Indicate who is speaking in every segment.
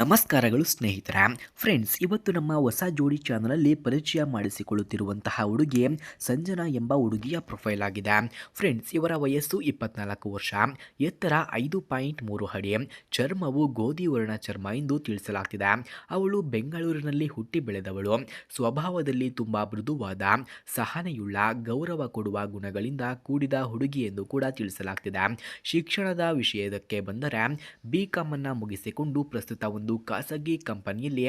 Speaker 1: ನಮಸ್ಕಾರಗಳು ಸ್ನೇಹಿತರ. ಫ್ರೆಂಡ್ಸ್ ಇವತ್ತು ನಮ್ಮ ಹೊಸ ಜೋಡಿ ಚಾನಲಲ್ಲಿ ಪರಿಚಯ ಮಾಡಿಸಿಕೊಳ್ಳುತ್ತಿರುವಂತಹ ಹುಡುಗಿ ಸಂಜನಾ ಎಂಬ ಹುಡುಗಿಯ ಪ್ರೊಫೈಲ್ ಆಗಿದೆ. ಫ್ರೆಂಡ್ಸ್ ಇವರ ವಯಸ್ಸು ಇಪ್ಪತ್ನಾಲ್ಕು ವರ್ಷ. ಎತ್ತರ ಐದು ಪಾಯಿಂಟ್ ಮೂರು ಅಡಿ. ಚರ್ಮವು ಗೋಧಿ ವರ್ಣ ಚರ್ಮ ಎಂದು ತಿಳಿಸಲಾಗ್ತಿದೆ. ಅವಳು ಬೆಂಗಳೂರಿನಲ್ಲಿ ಹುಟ್ಟಿ ಬೆಳೆದವಳು. ಸ್ವಭಾವದಲ್ಲಿ ತುಂಬ ಮೃದುವಾದ, ಸಹನೆಯುಳ್ಳ, ಗೌರವ ಕೊಡುವ ಗುಣಗಳಿಂದ ಕೂಡಿದ ಹುಡುಗಿ ಎಂದು ಕೂಡ ತಿಳಿಸಲಾಗ್ತಿದೆ. ಶಿಕ್ಷಣದ ವಿಷಯದಕ್ಕೆ ಬಂದರೆ ಬಿ ಕಾಮನ್ನು ಮುಗಿಸಿಕೊಂಡು ಪ್ರಸ್ತುತ ಖಾಸಗಿ ಕಂಪನಿಯಲ್ಲಿ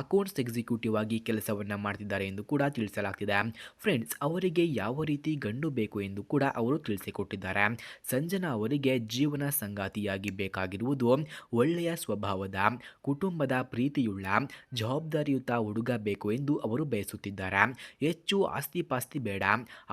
Speaker 1: ಅಕೌಂಟ್ಸ್ ಎಕ್ಸಿಕ್ಯೂಟಿವ್ ಆಗಿ ಕೆಲಸವನ್ನು ಮಾಡ್ತಿದ್ದಾರೆ ಎಂದು ಕೂಡ ತಿಳಿಸಲಾಗ್ತಿದೆ. ಫ್ರೆಂಡ್ಸ್, ಅವರಿಗೆ ಯಾವ ರೀತಿ ಗಂಡು ಬೇಕು ಎಂದು ಕೂಡ ಅವರು ತಿಳಿಸಿಕೊಟ್ಟಿದ್ದಾರೆ. ಸಂಜನಾ ಅವರಿಗೆ ಜೀವನ ಸಂಗಾತಿಯಾಗಿ ಬೇಕಾಗಿರುವುದು ಒಳ್ಳೆಯ ಸ್ವಭಾವದ, ಕುಟುಂಬದ ಪ್ರೀತಿಯುಳ್ಳ, ಜವಾಬ್ದಾರಿಯುತ ಹುಡುಗ ಬೇಕು ಎಂದು ಅವರು ಬಯಸುತ್ತಿದ್ದಾರೆ. ಹೆಚ್ಚು ಆಸ್ತಿ ಪಾಸ್ತಿ ಬೇಡ,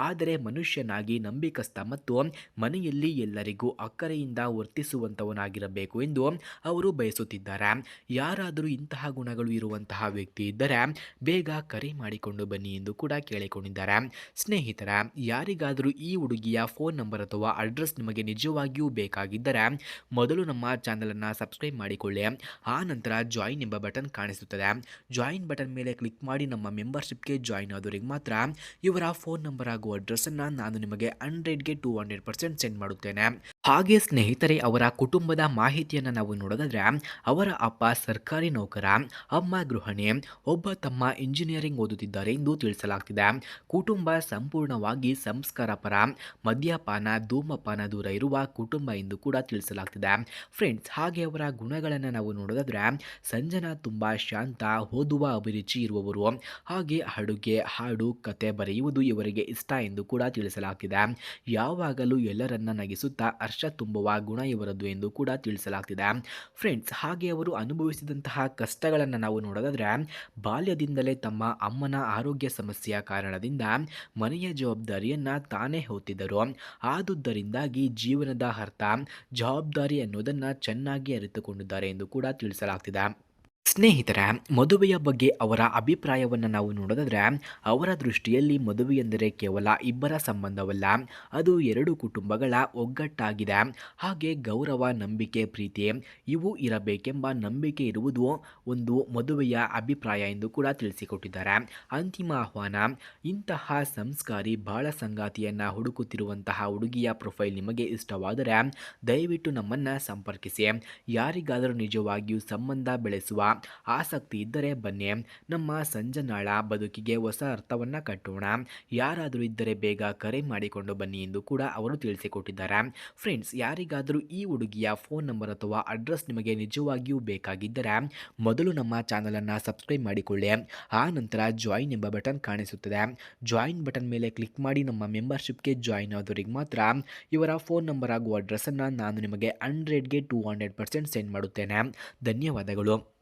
Speaker 1: ಆದರೆ ಮನುಷ್ಯನಾಗಿ ನಂಬಿಕಸ್ಥ ಮತ್ತು ಮನೆಯಲ್ಲಿ ಎಲ್ಲರಿಗೂ ಅಕ್ಕರೆಯಿಂದ ವರ್ತಿಸುವಂಥವನಾಗಿರಬೇಕು ಎಂದು ಅವರು ಬಯಸುತ್ತಿದ್ದಾರೆ. ಯಾರಾದರೂ ಇಂತಹ ಗುಣಗಳು ಇರುವಂತಹ ವ್ಯಕ್ತಿ ಇದ್ದರೆ ಬೇಗ ಕರೆ ಮಾಡಿಕೊಂಡು ಬನ್ನಿ ಎಂದು ಕೂಡ ಕೇಳಿಕೊಂಡಿದ್ದಾರೆ. ಸ್ನೇಹಿತರ, ಯಾರಿಗಾದರೂ ಈ ಹುಡುಗಿಯ ಫೋನ್ ನಂಬರ್ ಅಥವಾ ಅಡ್ರೆಸ್ ನಿಮಗೆ ನಿಜವಾಗಿಯೂ ಬೇಕಾಗಿದ್ದರೆ ಮೊದಲು ನಮ್ಮ ಚಾನಲನ್ನು ಸಬ್ಸ್ಕ್ರೈಬ್ ಮಾಡಿಕೊಳ್ಳಿ. ಆ ನಂತರ ಜಾಯಿನ್ ಎಂಬ ಬಟನ್ ಕಾಣಿಸುತ್ತದೆ. ಜಾಯಿನ್ ಬಟನ್ ಮೇಲೆ ಕ್ಲಿಕ್ ಮಾಡಿ ನಮ್ಮ ಮೆಂಬರ್ಶಿಪ್ಗೆ ಜಾಯಿನ್ ಆದವರಿಗೆ ಮಾತ್ರ ಇವರ ಫೋನ್ ನಂಬರ್ ಹಾಗೂ ಅಡ್ರೆಸ್ಸನ್ನು ನಾನು ನಿಮಗೆ ಹಂಡ್ರೆಡ್ಗೆ ಟೂ ಹಂಡ್ರೆಡ್ ಪರ್ಸೆಂಟ್ ಸೆಂಡ್ ಮಾಡುತ್ತೇನೆ. ಹಾಗೆ ಸ್ನೇಹಿತರೆ, ಅವರ ಕುಟುಂಬದ ಮಾಹಿತಿಯನ್ನು ನಾವು ನೋಡೋದಾದ್ರೆ, ಅವರ ಅಪ್ಪ ಸರ್ಕಾರಿ ನೌಕರ, ಅಮ್ಮ ಗೃಹಿಣಿ, ಒಬ್ಬ ತಮ್ಮ ಇಂಜಿನಿಯರಿಂಗ್ ಓದುತ್ತಿದ್ದಾರೆ ಎಂದು ತಿಳಿಸಲಾಗ್ತಿದೆ. ಕುಟುಂಬ ಸಂಪೂರ್ಣವಾಗಿ ಸಂಸ್ಕಾರ ಪರ, ಮದ್ಯಪಾನ, ಧೂಮಪಾನ ದೂರ ಇರುವ ಕುಟುಂಬ ಎಂದು ಕೂಡ ತಿಳಿಸಲಾಗ್ತಿದೆ. ಫ್ರೆಂಡ್ಸ್ ಹಾಗೆ ಅವರ ಗುಣಗಳನ್ನು ನಾವು ನೋಡೋದಾದ್ರೆ, ಸಂಜನಾ ತುಂಬ ಶಾಂತ, ಓದುವ ಅಭಿರುಚಿ ಇರುವವರು. ಹಾಗೆ ಅಡುಗೆ, ಹಾಡು, ಕತೆ ಬರೆಯುವುದು ಇವರಿಗೆ ಇಷ್ಟ ಎಂದು ಕೂಡ ತಿಳಿಸಲಾಗ್ತಿದೆ. ಯಾವಾಗಲೂ ಎಲ್ಲರನ್ನ ನಗಿಸುತ್ತಾ ಹರ್ಷ ತುಂಬುವ ಗುಣ ಇವರದ್ದು ಎಂದು ಕೂಡ ತಿಳಿಸಲಾಗ್ತಿದೆ. ಫ್ರೆಂಡ್ಸ್, ಹಾಗೆ ಅವರು ಅನುಭವಿಸಿದಂತಹ ಕಷ್ಟಗಳನ್ನು ನಾವು ನೋಡೋದಾದರೆ, ಬಾಲ್ಯದಿಂದಲೇ ತಮ್ಮ ಅಮ್ಮನ ಆರೋಗ್ಯ ಸಮಸ್ಯೆಯ ಕಾರಣದಿಂದ ಮನೆಯ ಜವಾಬ್ದಾರಿಯನ್ನು ತಾನೇ ಹೊತ್ತಿದ್ದರು. ಆದುದರಿಂದಾಗಿ ಜೀವನದ ಅರ್ಥ ಜವಾಬ್ದಾರಿ ಅನ್ನೋದನ್ನು ಚೆನ್ನಾಗಿ ಅರಿತುಕೊಂಡಿದ್ದಾರೆ ಎಂದು ಕೂಡ ತಿಳಿಸಲಾಗ್ತಿದೆ. ಸ್ನೇಹಿತರ ಮದುವೆಯ ಬಗ್ಗೆ ಅವರ ಅಭಿಪ್ರಾಯವನ್ನು ನಾವು ನೋಡೋದಾದ್ರೆ, ಅವರ ದೃಷ್ಟಿಯಲ್ಲಿ ಮದುವೆ ಎಂದರೆ ಕೇವಲ ಇಬ್ಬರ ಸಂಬಂಧವಲ್ಲ, ಅದು ಎರಡು ಕುಟುಂಬಗಳ ಒಗ್ಗಟ್ಟಾಗಿದೆ. ಹಾಗೆ ಗೌರವ, ನಂಬಿಕೆ, ಪ್ರೀತಿ ಇವು ಇರಬೇಕೆಂಬ ನಂಬಿಕೆ ಇರುವುದು ಒಂದು ಮದುವೆಯ ಅಭಿಪ್ರಾಯ ಎಂದು ಕೂಡ ತಿಳಿಸಿಕೊಟ್ಟಿದ್ದಾರೆ. ಅಂತಿಮ ಆಹ್ವಾನ, ಇಂತಹ ಸಂಸ್ಕಾರಿ ಬಾಳ ಸಂಗಾತಿಯನ್ನು ಹುಡುಕುತ್ತಿರುವಂತಹ ಹುಡುಗಿಯ ಪ್ರೊಫೈಲ್ ನಿಮಗೆ ಇಷ್ಟವಾದರೆ ದಯವಿಟ್ಟು ನಮ್ಮನ್ನು ಸಂಪರ್ಕಿಸಿ. ಯಾರಿಗಾದರೂ ನಿಜವಾಗಿಯೂ ಸಂಬಂಧ ಬೆಳೆಸುವ ಆಸಕ್ತಿ ಇದ್ದರೆ ಬನ್ನಿ. ನಮ್ಮ ಸಂಜನಾಳ ಬದುಕಿಗೆ ಹೊಸ ಅರ್ಥವನ್ನು ಕಟ್ಟೋಣ. ಯಾರಾದರೂ ಇದ್ದರೆ ಬೇಗ ಕರೆ ಮಾಡಿಕೊಂಡು ಬನ್ನಿ ಎಂದು ಕೂಡ ಅವರು ತಿಳಿಸಿಕೊಟ್ಟಿದ್ದಾರೆ. ಫ್ರೆಂಡ್ಸ್, ಯಾರಿಗಾದರೂ ಈ ಹುಡುಗಿಯ ಫೋನ್ ನಂಬರ್ ಅಥವಾ ಅಡ್ರೆಸ್ ನಿಮಗೆ ನಿಜವಾಗಿಯೂ ಬೇಕಾಗಿದ್ದರೆ ಮೊದಲು ನಮ್ಮ ಚಾನಲನ್ನು ಸಬ್ಸ್ಕ್ರೈಬ್ ಮಾಡಿಕೊಳ್ಳಿ. ಆ ನಂತರ ಜಾಯಿನ್ ಎಂಬ ಬಟನ್ ಕಾಣಿಸುತ್ತದೆ. ಜಾಯಿನ್ ಬಟನ್ ಮೇಲೆ ಕ್ಲಿಕ್ ಮಾಡಿ ನಮ್ಮ ಮೆಂಬರ್ಶಿಪ್ಗೆ ಜಾಯಿನ್ ಆದವರಿಗೆ ಮಾತ್ರ ಇವರ ಫೋನ್ ನಂಬರ್ ಹಾಗೂ ಅಡ್ರೆಸ್ಸನ್ನು ನಾನು ನಿಮಗೆ ಹಂಡ್ರೆಡ್ಗೆ ಟೂ ಹಂಡ್ರೆಡ್ ಪರ್ಸೆಂಟ್ ಸೆಂಡ್ ಮಾಡುತ್ತೇನೆ. ಧನ್ಯವಾದಗಳು.